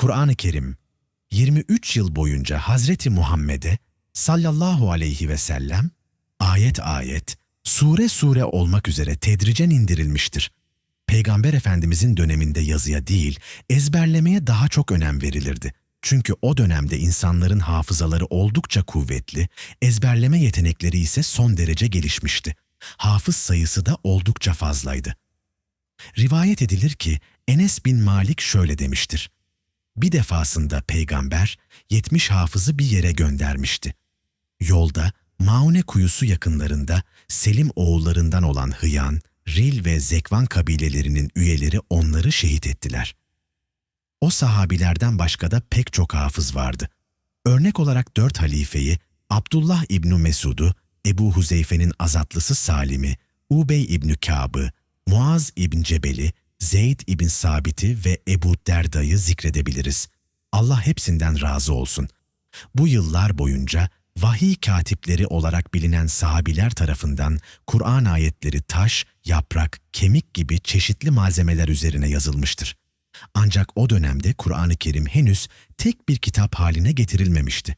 Kur'an-ı Kerim 23 yıl boyunca Hazreti Muhammed'e sallallahu aleyhi ve sellem ayet ayet, sure sure olmak üzere tedricen indirilmiştir. Peygamber Efendimizin döneminde yazıya değil, ezberlemeye daha çok önem verilirdi. Çünkü o dönemde insanların hafızaları oldukça kuvvetli, ezberleme yetenekleri ise son derece gelişmişti. Hafız sayısı da oldukça fazlaydı. Rivayet edilir ki Enes bin Malik şöyle demiştir. Bir defasında peygamber 70 hafızı bir yere göndermişti. Yolda Maune kuyusu yakınlarında Selim oğullarından olan Hıyan, Ril ve Zekvan kabilelerinin üyeleri onları şehit ettiler. O sahabilerden başka da pek çok hafız vardı. Örnek olarak dört halifeyi, Abdullah İbni Mesud'u, Ebu Huzeyfe'nin azatlısı Salim'i, Ubey İbni Kâb'ı, Muaz İbn Cebel'i, Zeyd İbn Sabit'i ve Ebu Derda'yı zikredebiliriz. Allah hepsinden razı olsun. Bu yıllar boyunca vahiy katipleri olarak bilinen sahabiler tarafından Kur'an ayetleri taş, yaprak, kemik gibi çeşitli malzemeler üzerine yazılmıştır. Ancak o dönemde Kur'an-ı Kerim henüz tek bir kitap haline getirilmemişti.